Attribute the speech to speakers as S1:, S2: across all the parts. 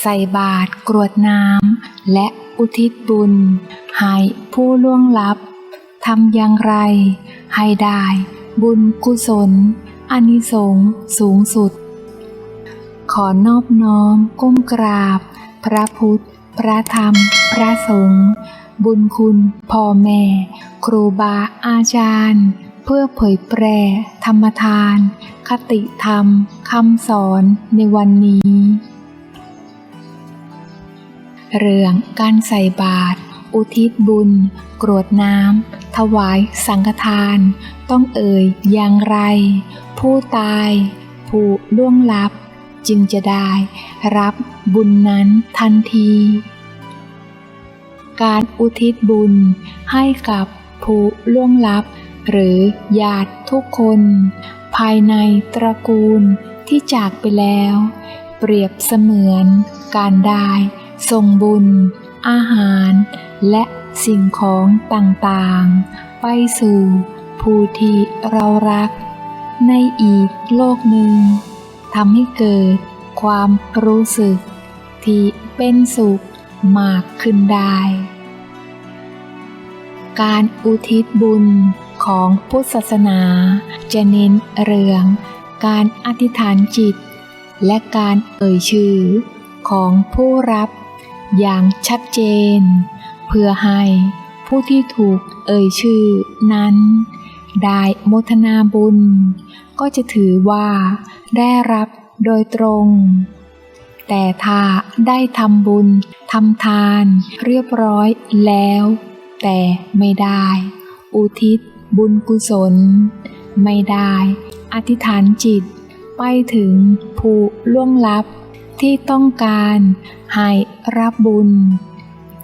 S1: ใส่บาตรกรวดน้ำและอุทิศบุญ ให้ผู้ล่วงลับทำอย่างไร ให้ได้บุญกุศลอนิสงส์สูงสุด ขอนอบน้อมก้มกราบ พระพุทธ พระธรรม พระสงฆ์บุญคุณพ่อแม่ ครูบาอาจารย์ เพื่อเผยแพร่ธรรมทาน คติธรรมคำสอนในวันนี้ เรื่องการใส่บาตรอุทิศบุญ กรวดน้ำ ถวายสังฆทาน ต้องเอ่ยอย่างไร ผู้ตาย ผู้ล่วงลับ จึงจะได้รับบุญนั้นทันที การอุทิศบุญให้กับผู้ล่วงลับ หรือญาติทุกคน ภายในตระกูลที่จากไปแล้ว เปรียบเสมือนการได้ ส่งบุญ อาหาร และสิ่งของต่างๆ ไปสู่ผู้ที่เรารัก ในอีกโลกหนึ่งทำให้เกิดความรู้สึก ที่เป็นสุขมากขึ้นได้ การอุทิศบุญของพุทธศาสนา จะเน้นเรื่องการอธิษฐานจิต และการเอ่ยชื่อของผู้รับ อย่างชัดเจน เพื่อให้ผู้ที่ถูกเอ่ยชื่อนั้น ได้โมทนาบุญ ก็จะถือว่าได้รับโดยตรง แต่ถ้าได้ทำบุญทำทานเรียบร้อยแล้ว แต่ไม่ได้ อุทิศบุญกุศล ไม่ได้ อธิษฐานจิตไปถึงผู้ล่วงลับที่ต้องการ ให้รับบุญ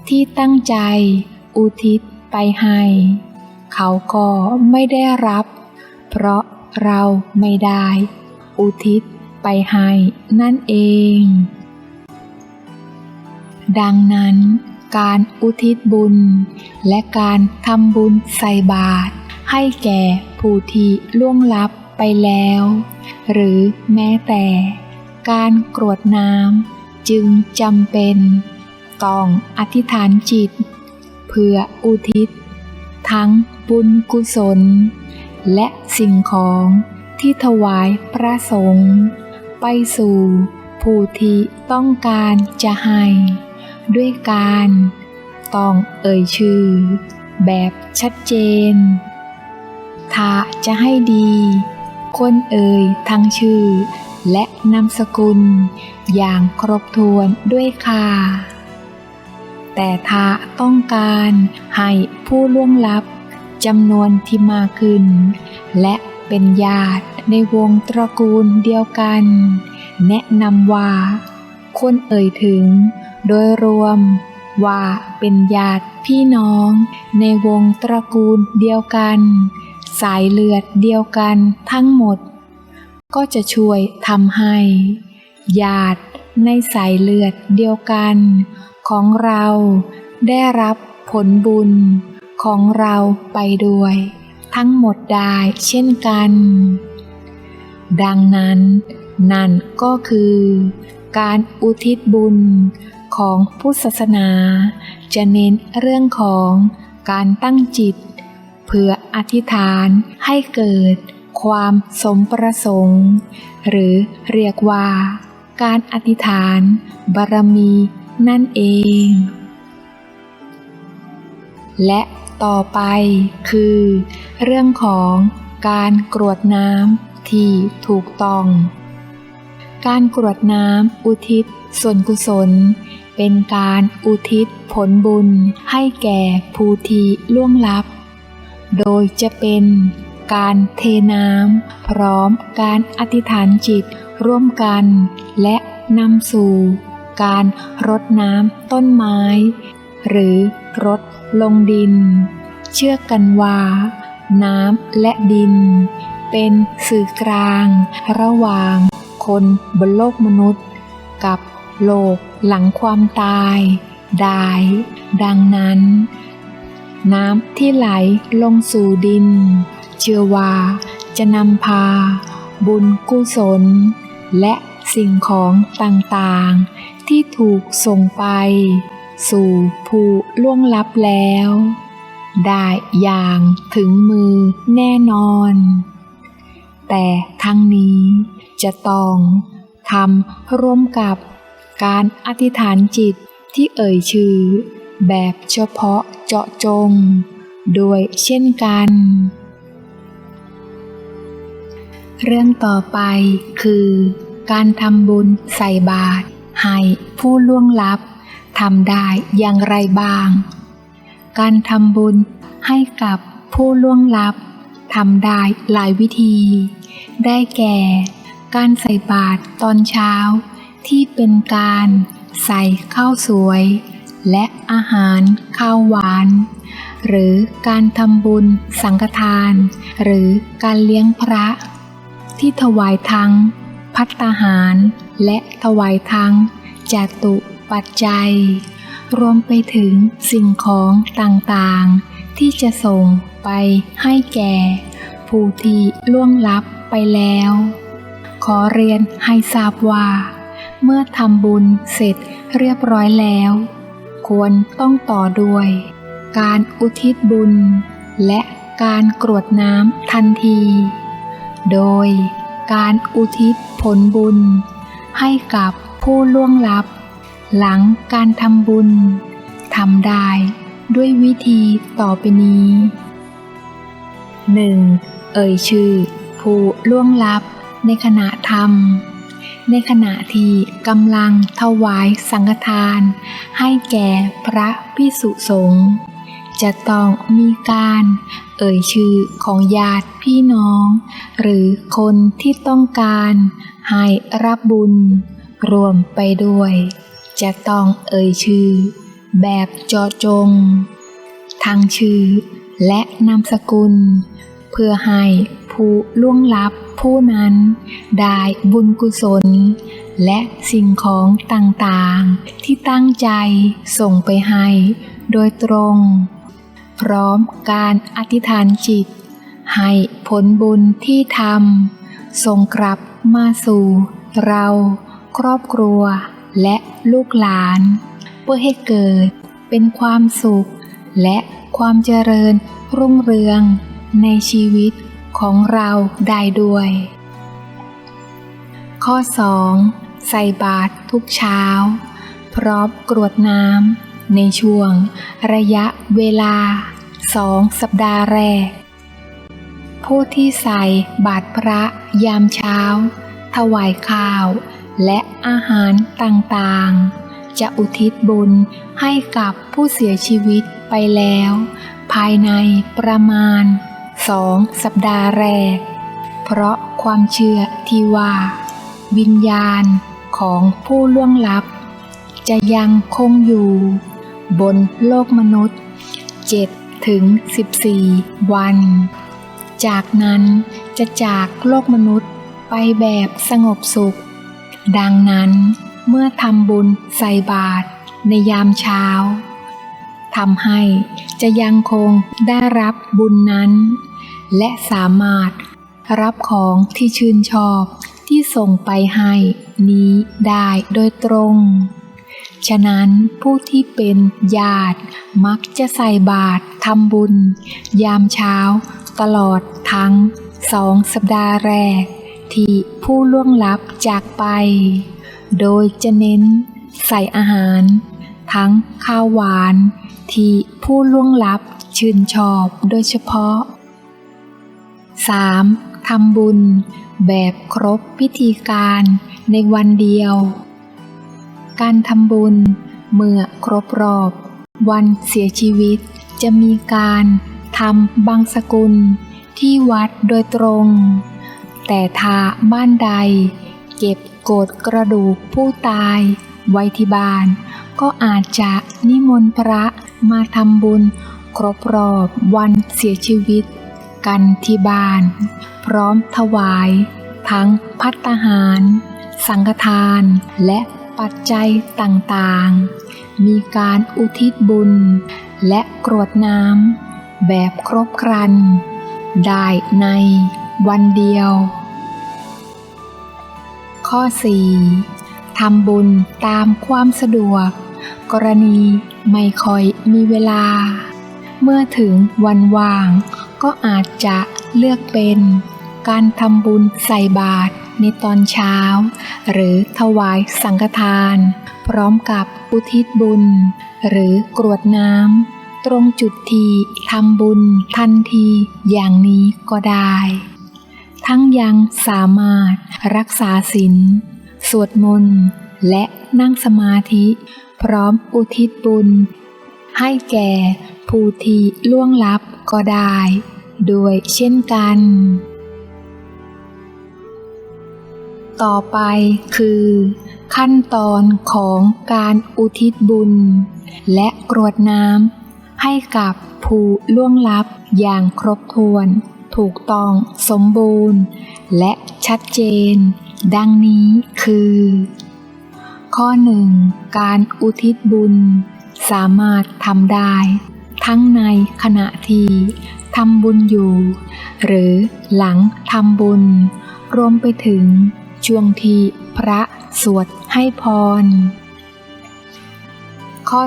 S1: ที่ตั้งใจอุทิศไปให้ เขาก็ไม่ได้รับ เพราะเราไม่ได้ อุทิศไปให้นั่นเอง ดังนั้นการอุทิศบุญ และการทำบุญใส่บาตรให้แก่ผู้ที่ล่วงลับไปแล้ว หรือแม้แต่การกรวดน้ำ จึงจำเป็น ต้องอธิษฐานจิต เพื่ออุทิศ ทั้งบุญกุศล และสิ่งของที่ถวายพระสงฆ์ไปสู่ผู้ที่ต้องการจะให้ ด้วยการต้องเอ่ยชื่อ แบบชัดเจน ถ้าจะให้ดีคนเอ่ยทั้งชื่อ และนามสกุล อย่างครบถ้วนด้วยค่ะ แต่ถ้าต้องการให้ผู้ล่วงลับจำนวนที่มากขึ้น และเป็นญาติในวงตระกูลเดียวกัน แนะนำว่าควรเอ่ยถึง โดยรวมว่าเป็นญาติพี่น้อง ในวงตระกูลเดียวกัน สายเลือดเดียวกันทั้งหมด ก็จะช่วยทำให้ญาติในสายเลือดเดียวกัน ของเราได้รับผลบุญของเราไปด้วย ทั้งหมดได้เช่นกัน ดังนั้น นั่นก็คือ การอุทิศบุญของพุทธศาสนา จะเน้นเรื่องของการตั้งจิต เพื่ออธิษฐานให้เกิด ความสมประสงค์ หรือเรียกว่า การอธิษฐาน บารมีนั่นเอง และต่อไปคือ เรื่องของการกรวดน้ำที่ถูกต้อง การกรวดน้ำอุทิศส่วนกุศล เป็นการอุทิศผลบุญให้แก่ผู้ที่ล่วงลับ โดยจะเป็น การเทน้ำพร้อมการอธิษฐานจิตร่วมกัน และนำสู่ การรดน้ำต้นไม้ หรือรดลงดิน เชื่อกันว่า น้ำและดิน เป็นสื่อกลาง ระหว่างคนบนโลกมนุษย์ กับโลกหลังความตายได้ดังนั้น น้ำที่ไหลลงสู่ดิน เชื่อว่าจะนำพา บุญกุศล และสิ่งของต่างๆ ที่ถูกส่งไป สู่ผู้ล่วงลับแล้ว ได้อย่างถึงมือแน่นอน แต่ทั้งนี้จะต้องทำร่วมกับการอธิษฐานจิตที่เอ่ยชื่อ แบบเฉพาะเจาะจงโดยเช่นกัน เรื่องต่อไปคือ การทำบุญใส่บาตรให้ผู้ล่วงลับทำได้อย่างไรบ้าง การทำบุญให้กับผู้ล่วงลับทำได้หลายวิธี ได้แก่ การใส่บาตรตอนเช้า ที่เป็นการใส่ข้าวสวย และอาหารข้าวหวาน หรือการทำบุญสังฆทาน หรือการเลี้ยงพระ ที่ถวายทั้ง พัตตาหาร และถวายทั้งจตุปัจจัย รวมไปถึงสิ่งของต่างๆ ที่จะส่งไปให้แก่ ผู้ที่ล่วงลับไปแล้ว ขอเรียนให้ทราบว่า เมื่อทำบุญเสร็จเรียบร้อยแล้ว ควรต้องต่อด้วย การอุทิศบุญ และการกรวดน้ำทันที โดยการอุทิศผลบุญ ให้กับผู้ล่วงลับ หลังการทำบุญทำได้ด้วยวิธีต่อไปนี้ 1. เอ่ยชื่อ ผู้ล่วงลับในขณะทำในขณะที่กำลังถวายสังฆทาน ให้แก่พระพิสุสงฆ์จะต้องมีการ เอ่ยชื่อของญาติพี่น้อง หรือคนที่ต้องการให้รับบุญ รวมไปด้วย จะต้องเอ่ยชื่อ แบบจาะจง ทั้งชื่อและนามสกุล เพื่อให้ผู้ล่วงลับผู้นั้นได้บุญกุศล และสิ่งของต่างๆ ที่ตั้งใจส่งไปให้โดยตรง ร้อมการอธิษฐานจิต ให้ผลบุญที่ทำส่งกลับมาสู่ เรา ครอบครัว และลูกหลาน เพื่อให้เกิดเป็นความสุข และความเจริญรุ่งเรืองในชีวิตของเราได้ด้วย ข้อ 2. ใส่บาตรทุกเช้า พร้อมกรวดน้ำในช่วงระยะเวลา สองสัปดาห์แรก ผู้ที่ใส่บาตรพระยามเช้า ถวายข้าว และอาหารต่างๆ จะอุทิศบุญให้กับผู้เสียชีวิตไปแล้ว ภายในประมาณสองสัปดาห์แรก เพราะความเชื่อที่ว่า วิญญาณของผู้ล่วงลับ จะยังคงอยู่ บนโลกมนุษย์7 ถึง 14 วัน จากนั้นจะจากโลกมนุษย์ไปแบบสงบสุข ดังนั้นเมื่อทำบุญใส่บาตรในยามเช้าทำให้จะยังคงได้รับบุญนั้น และสามารถรับของที่ชื่นชอบที่ส่งไปให้นี้ได้โดยตรง ฉะนั้นผู้ที่เป็นญาติมักจะใส่บาตรทำบุญ ยามเช้า ตลอดทั้งสองสัปดาห์แรก ที่ผู้ล่วงลับจากไป โดยจะเน้นใส่อาหาร ทั้งข้าวหวาน ที่ผู้ล่วงลับชื่นชอบโดยเฉพาะ 3. ทำบุญแบบครบพิธีการในวันเดียว การทำบุญ เมื่อครบรอบ วันเสียชีวิต จะมีการทำบางสกุลที่วัดโดยตรง แต่ถ้าบ้านใด เก็บโกดกระดูกผู้ตายไว้ที่บ้าน ก็อาจจะนิมนต์พระมาทำบุญ ครบรอบวันเสียชีวิต กันที่บ้าน พร้อมถวาย ทั้งพัตตาหาร สังฆทานและ ปัจจัยต่างๆ มีการอุทิศบุญ และกรวดน้ำแบบครบครัน ได้ในวันเดียว ข้อ 4. ทำบุญตามความสะดวก กรณีไม่ค่อยมีเวลา เมื่อถึงวันว่าง ก็อาจจะเลือกเป็นการทำบุญใส่บาตร ในตอนเช้า หรือถวายสังฆทาน พร้อมกับอุทิศบุญ หรือกรวดน้ำตรงจุดทีทำบุญทันทีอย่างนี้ก็ได้ ทั้งยังสามารถรักษาศีลสวดมนต์และนั่งสมาธิ พร้อมอุทิศบุญ ให้แก่ผู้ที่ล่วงลับก็ได้ ด้วยเช่นกัน ต่อไปคือ ขั้นตอนของการอุทิศบุญ และกรวดน้ำให้กับผู้ล่วงลับอย่างครบถ้วน ถูกต้องสมบูรณ์ และชัดเจน ดังนี้คือ ข้อหนึ่งการอุทิศบุญ สามารถทำได้ ทั้งในขณะที่ทำบุญอยู่ หรือหลังทำบุญ รวมไปถึง ช่วงที่พระสวดให้พร ข้อ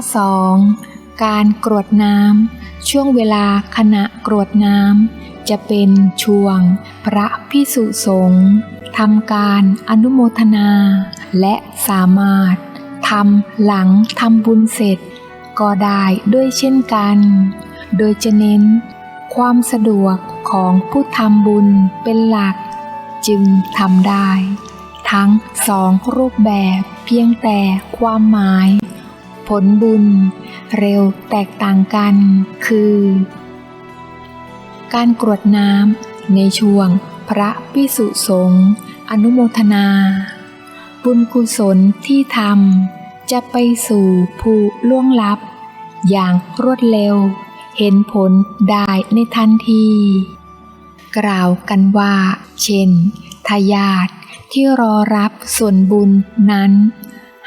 S1: 2. การกรวดน้ำช่วงเวลาขณะกรวดน้ำจะเป็นช่วงพระพิสุสงฆ์ทำการอนุโมทนา และสามารถทำหลังทำบุญเสร็จ ก็ได้ด้วยเช่นกัน โดยจะเน้นความสะดวกของผู้ทำบุญเป็นหลักจึงทำได้ ทั้งสองรูปแบบเพียงแต่ความหมาย ผลบุญ เร็วแตกต่างกัน คือ การกรวดน้ำในช่วงพระพิสุสงฆ์อนุโมทนา บุญกุศลที่ทำจะไปสู่ผู้ล่วงลับ อย่างรวดเร็ว เห็นผลได้ในทันที กล่าวกันว่า เช่นทายาท ที่รอรับส่วนบุญนั้น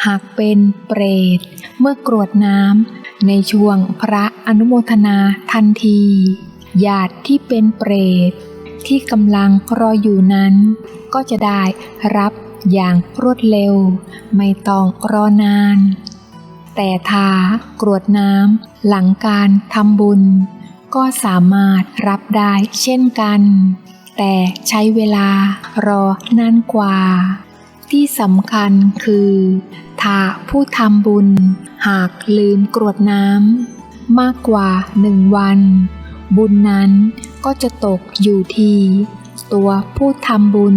S1: หากเป็นเปรต เมื่อกรวดน้ำในช่วงพระอนุโมทนาทันทีญาติที่เป็นเปรต ที่กำลังรออยู่นั้น ก็จะได้รับอย่างรวดเร็ว ไม่ต้องรอนาน แต่ถ้ากรวดน้ำหลังการทำบุญ ก็สามารถรับได้เช่นกัน แต่ใช้เวลารอนานกว่า ที่สำคัญคือถ้าผู้ทำบุญ หากลืมกรวดน้ำมากกว่าหนึ่งวัน บุญนั้นก็จะตกอยู่ที่ตัวผู้ทำบุญ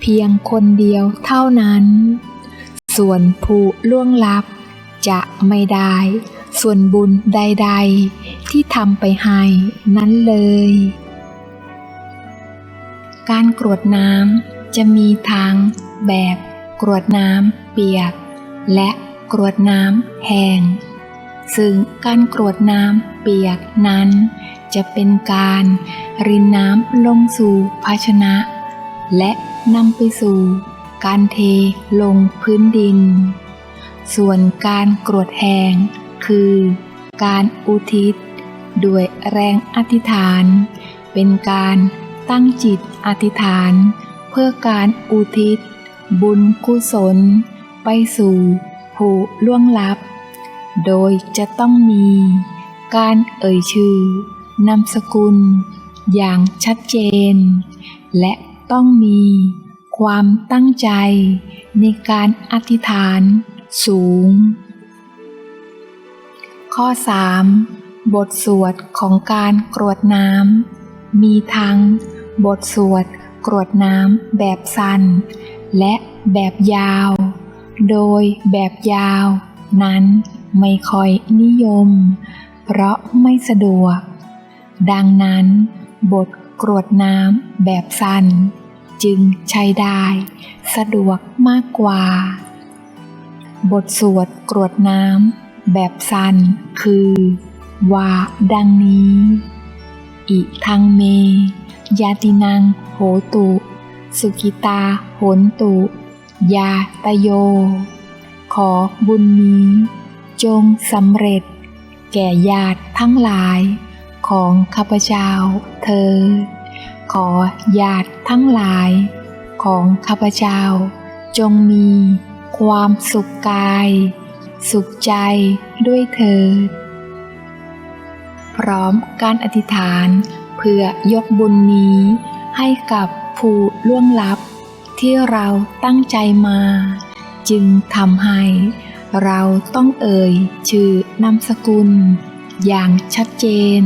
S1: เพียงคนเดียวเท่านั้น ส่วนผู้ล่วงลับจะไม่ได้ ส่วนบุญใด ๆ ที่ทำไปให้นั้นเลย การกรวดน้ำจะมีทั้งแบบกรวดน้ำเปียก และกรวดน้ำแห้ง ซึ่งการกรวดน้ำเปียกนั้น จะเป็นการรินน้ำลงสู่ภาชนะ และนำไปสู่การเทลงพื้นดิน ส่วนการกรวดแห้งคือการอุทิศ ด้วยแรงอธิษฐาน เป็นการ ตั้งจิตอธิษฐาน เพื่อการอุทิศ บุญกุศล ไปสู่ผู้ล่วงลับ โดยจะต้องมีการเอ่ยชื่อนามสกุล อย่างชัดเจน และต้องมีความตั้งใจในการอธิษฐานสูง ข้อ 3. บทสวดของการกรวดน้ำ มีทั้ง บทสวดกรวดน้ำแบบสั้น และแบบยาว โดยแบบยาว นั้นไม่ค่อยนิยม เพราะไม่สะดวก ดังนั้น บทกรวดน้ำแบบสั้น จึงใช้ได้ สะดวกมากกว่า บทสวดกรวดน้ำแบบสั้นคือ ว่าดังนี้ อิทังเม ยาตินัง โหตุ สุกิตา โหนตุ ยาตโย ขอบุญนี้ จงสำเร็จ แก่ญาติทั้งหลาย ของข้าพเจ้าเธอ ขอญาติทั้งหลาย ของข้าพเจ้า จงมีความสุขกาย สุขใจด้วยเถิด พร้อมการอธิษฐาน เพื่อยกบุญนี้ ให้กับผู้ล่วงลับ ที่เราตั้งใจมา จึงทำให้ เราต้องเอ่ยชื่อนามสกุล อย่างชัดเจน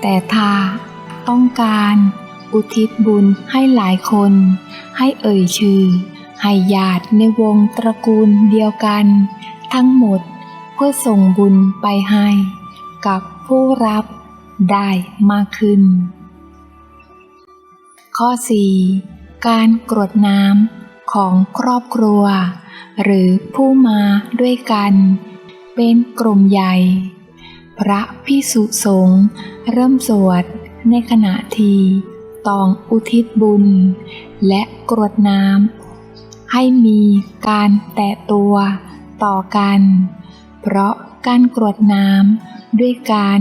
S1: แต่ถ้าต้องการอุทิศบุญให้หลายคน ให้เอ่ยชื่อ ให้ญาติในวงตระกูลเดียวกัน ทั้งหมด เพื่อส่งบุญไปให้ กับผู้รับได้มากขึ้น ข้อ 4. การกรวดน้ำของครอบครัว หรือผู้มาด้วยกัน เป็นกลุ่มใหญ่ พระพิสุสงฆ์เริ่มสวดในขณะที่ต้องอุทิศบุญ และกรวดน้ำให้มีการแตะตัวต่อกัน เพราะการกรวดน้ำด้วยการ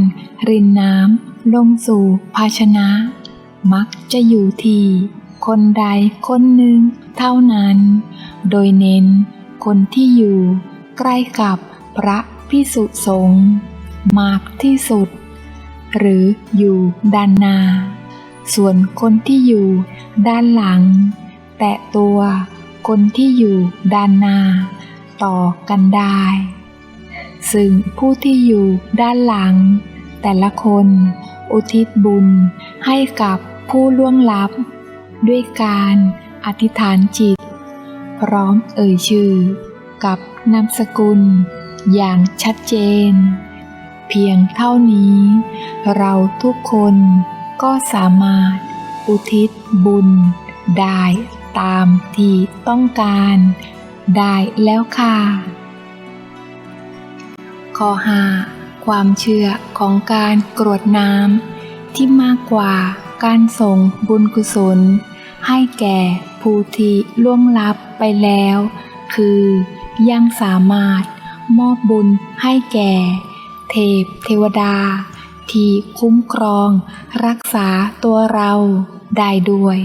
S1: รินน้ำลงสู่ภาชนะ มักจะอยู่ที่คนใดคนหนึ่งเท่านั้น โดยเน้นคนที่อยู่ใกล้กับพระพิสุสงฆ์มากที่สุด หรืออยู่ด้านหน้า ส่วนคนที่อยู่ด้านหลัง แตะตัวคนที่อยู่ด้านหน้า ต่อกันได้ ซึ่งผู้ที่อยู่ด้านหลัง แต่ละคน อุทิศบุญให้กับผู้ล่วงลับ ด้วยการอธิษฐานจิต พร้อมเอ่ยชื่อ กับนามสกุล อย่างชัดเจน เพียงเท่านี้ เราทุกคนก็สามารถอุทิศบุญ ได้ตามที่ต้องการ ได้แล้วค่ะ ข้อ5ความเชื่อของการกรวดน้ำที่มากกว่าการส่งบุญกุศล ให้แก่ผู้ที่ล่วงลับไปแล้ว คือยังสามารถมอบบุญให้แก่ เทพเทวดา ที่คุ้มครอง รักษาตัวเราได้ด้วย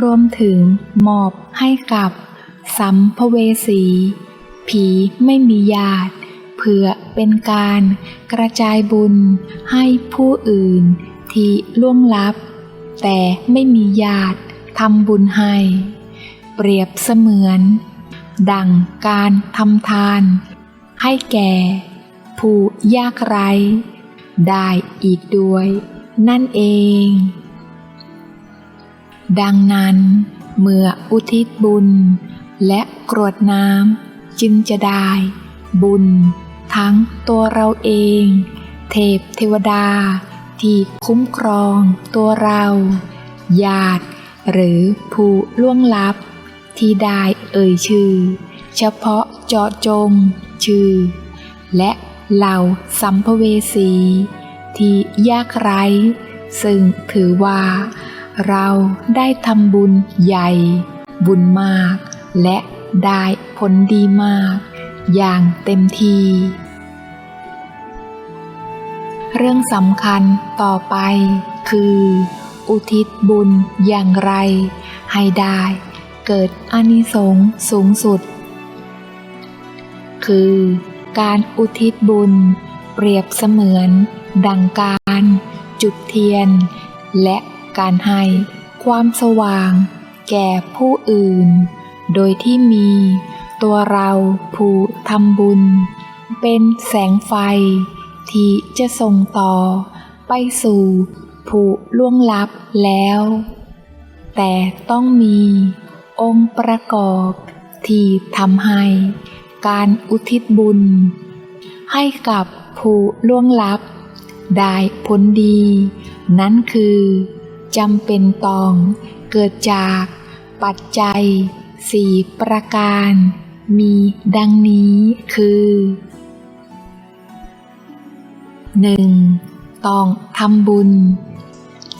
S1: รวมถึงมอบให้กับ สัมภเวสี ผีไม่มีญาติ เพื่อเป็นการกระจายบุญให้ผู้อื่นที่ล่วงลับ แต่ไม่มีญาติทำบุญให้ เปรียบเสมือน ดังการทำทาน ให้แก่ ผู้ยากไร้ ได้อีกด้วย นั่นเอง ดังนั้น เมื่ออุทิศบุญและกรวดน้ำจึงจะได้บุญ ทั้งตัวเราเอง เทพเทวดา ที่คุ้มครองตัวเราญาติ หรือผู้ล่วงลับ ที่ได้เอ่ยชื่อ เฉพาะเจาะจง ชื่อ และเหล่าสัมภเวสี ที่ยากไร้ ซึ่งถือว่า เราได้ทำบุญใหญ่ บุญมาก และได้ผลดีมาก อย่างเต็มที เรื่องสำคัญต่อไปคือ อุทิศบุญอย่างไร ให้ได้เกิดอานิสงส์สูงสุด คือการอุทิศบุญ เปรียบเสมือน ดังการ จุดเทียน และการให้ความสว่าง แก่ผู้อื่น โดยที่มี ตัวเราผู้ทำบุญ เป็นแสงไฟ ที่จะส่งต่อไปสู่ผู้ล่วงลับแล้ว แต่ต้องมีองค์ประกอบที่ทำให้การอุทิศบุญ ให้กับผู้ล่วงลับ ได้ผลดี นั่นคือจำเป็นต้องเกิดจากปัจจัยสี่ประการ มีดังนี้คือ 1. ต้องทำบุญ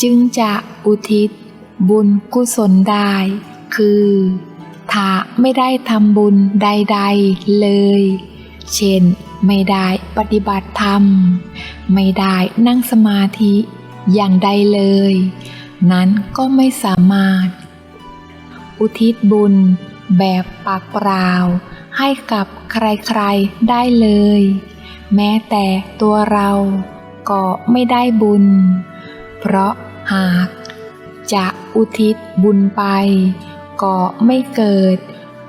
S1: จึงจะอุทิศบุญกุศลได้ คือ ถ้าไม่ได้ทำบุญใด ๆ เลย เช่น ไม่ได้ปฏิบัติธรรม ไม่ได้นั่งสมาธิอย่างใดเลย นั้นก็ไม่สามารถ อุทิศบุญ แบบปากเปล่า ให้กับใครๆได้เลย แม้แต่ตัวเราก็ไม่ได้บุญ เพราะหากจะอุทิศบุญไป ก็ไม่เกิด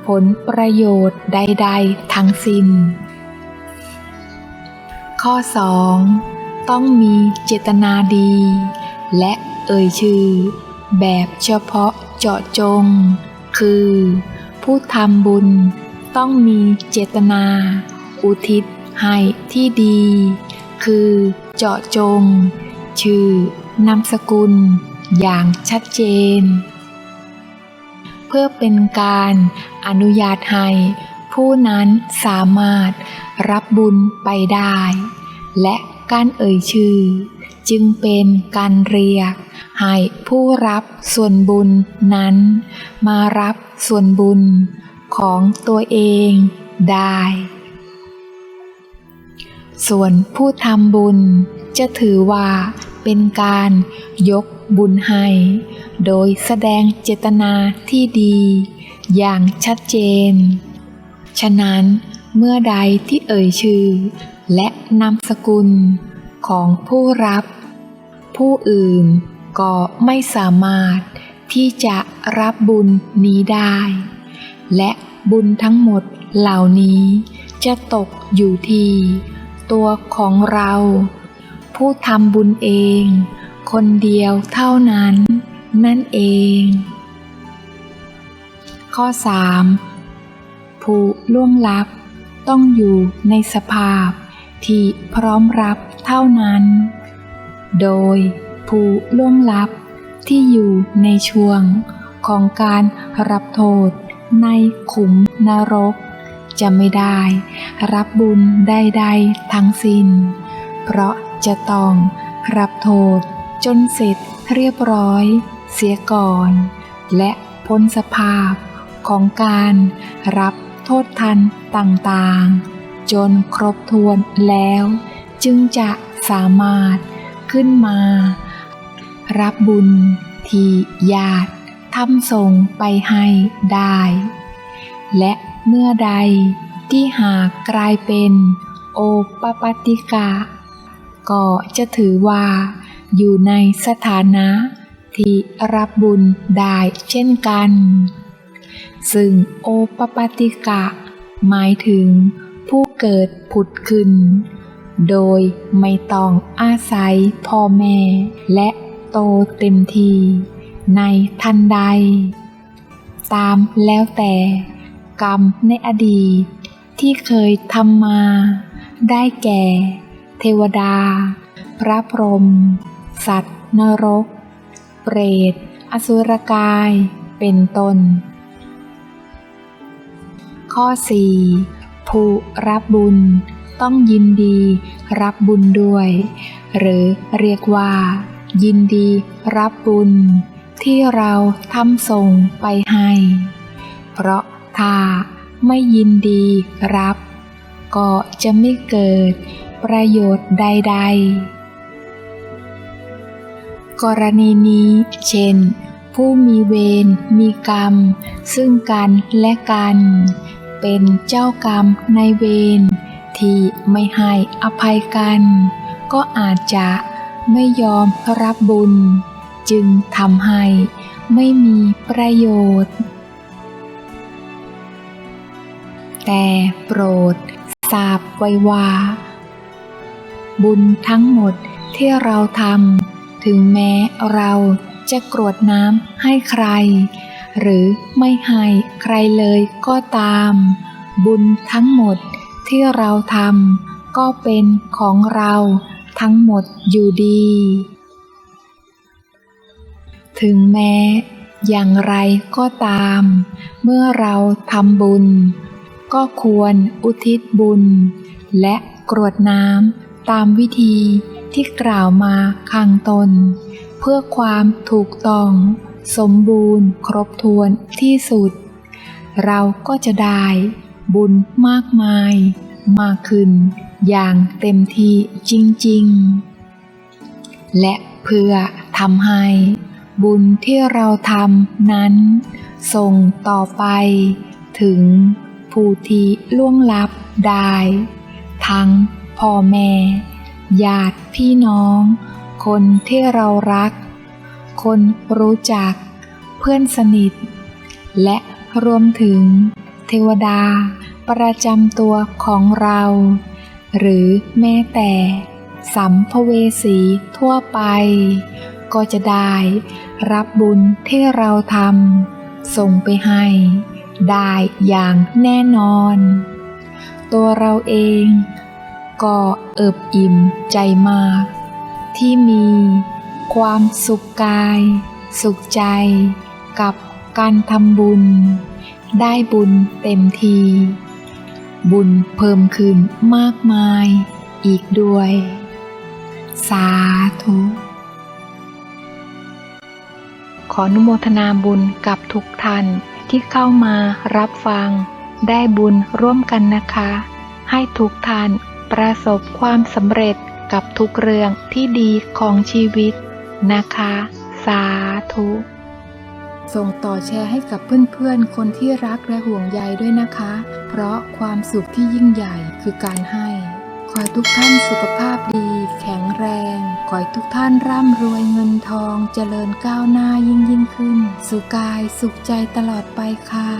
S1: ผลประโยชน์ใด ๆ ทั้งสิ้น ข้อ 2. ต้องมีเจตนาดี และเอ่ยชื่อ แบบเฉพาะเจาะจง คือ ผู้ทำบุญ ต้องมีเจตนา อุทิศให้ที่ดี คือเจาะจง ชื่อนามสกุล อย่างชัดเจน เพื่อเป็นการอนุญาตให้ผู้นั้นสามารถรับบุญไปได้ และการเอ่ยชื่อ จึงเป็นการเรียก ให้ผู้รับส่วนบุญนั้น มารับส่วนบุญของตัวเองได้ ส่วนผู้ทำบุญจะถือว่าเป็นการยกบุญให้ โดยแสดงเจตนาที่ดี อย่างชัดเจน ฉะนั้นเมื่อใดที่เอ่ยชื่อ และนามสกุล ของผู้รับ ผู้อื่นก็ไม่สามารถที่จะรับบุญนี้ได้ และบุญทั้งหมดเหล่านี้จะตกอยู่ที่ตัวของเรา ผู้ทำบุญเอง คนเดียวเท่านั้น นั่นเอง ข้อ 3. ผู้ล่วงลับต้องอยู่ในสภาพ ที่พร้อมรับเท่านั้น โดยผู้ล่วงลับที่อยู่ในช่วงของการรับโทษในขุมนรก จะไม่ได้รับบุญใดๆทั้งสิ้น เพราะจะต้องรับโทษจนเสร็จเรียบร้อยเสียก่อน และพ้นสภาพของการรับโทษทันต่างๆ จนครบถ้วนแล้ว จึงจะสามารถขึ้นมา รับบุญที่ญาติทำส่งไปให้ได้ และเมื่อใดที่หากกลายเป็นโอปปติกะ ก็จะถือว่า อยู่ในสถานะที่รับบุญได้เช่นกัน ซึ่งโอปปติกะ หมายถึง ผู้เกิดผุดขึ้น โดยไม่ต้องอาศัยพ่อแม่ และโตเต็มทีในทันใด ตามแล้วแต่กรรมในอดีตที่เคยทำมา ได้แก่ เทวดา พระพรหมสัตว์นรก เปรต อสุรกาย เป็นต้น ข้อ 4. ผู้รับบุญ ต้องยินดี รับบุญด้วย หรือเรียกว่า ยินดีรับบุญ ที่เราทำส่งไปให้ เพราะถ้าไม่ยินดีรับ ก็จะไม่เกิดประโยชน์ใด ๆ กรณีนี้เช่นผู้มีเวรมีกรรม ซึ่งกันและกัน เป็นเจ้ากรรมในเวรที่ไม่ให้อภัยกัน ก็อาจจะไม่ยอมรับบุญ จึงทำให้ไม่มีประโยชน์ แต่โปรดทราบไว้ว่า บุญทั้งหมดที่เราทำถึงแม้เราจะกรวดน้ำให้ใคร หรือไม่ให้ใครเลยก็ตาม บุญทั้งหมดที่เราทำก็เป็นของเราทั้งหมดอยู่ดี ถึงแม้ อย่างไรก็ตาม เมื่อเราทำบุญ ก็ควรอุทิศบุญ และกรวดน้ำตามวิธีที่กล่าวมาข้างต้นเพื่อความถูกต้อง สมบูรณ์ ครบถ้วนที่สุด เราก็จะได้บุญมากมาย มากขึ้น อย่างเต็มที่จริง ๆ และเพื่อทำให้บุญที่เราทำนั้น ส่งต่อไป ถึงผู้ที่ล่วงลับได้ ทั้งพ่อแม่ญาติพี่น้อง คนที่เรารัก คนรู้จัก เพื่อนสนิท และรวมถึง เทวดา ประจำตัวของเรา หรือแม้แต่ สัมภเวสีทั่วไป ก็จะได้รับบุญที่เราทำส่งไปให้ ได้อย่างแน่นอน ตัวเราเองก็เอิบอิ่มใจมาก ที่มี ความสุขกาย สุขใจ กับการทำบุญ ได้บุญเต็มที บุญเพิ่มขึ้นมากมาย อีกด้วย สาธุ ขออนุโมทนาบุญกับทุกท่านที่เข้ามารับฟัง ได้บุญร่วมกันนะคะ ให้ทุกท่านประสบความสำเร็จกับทุกเรื่องที่ดีของชีวิต นะคะ สาธุ ส่งต่อแชร์ให้กับเพื่อนๆ คนที่รักและห่วงใยด้วยนะคะ เพราะความสุขที่ยิ่งใหญ่คือการให้ ขอทุกท่านสุขภาพดี แข็งแรง ขอให้ทุกท่านร่ำรวยเงินทอง เจริญก้าวหน้ายิ่งยิ่งขึ้น สุขกายสุขใจตลอดไปค่ะ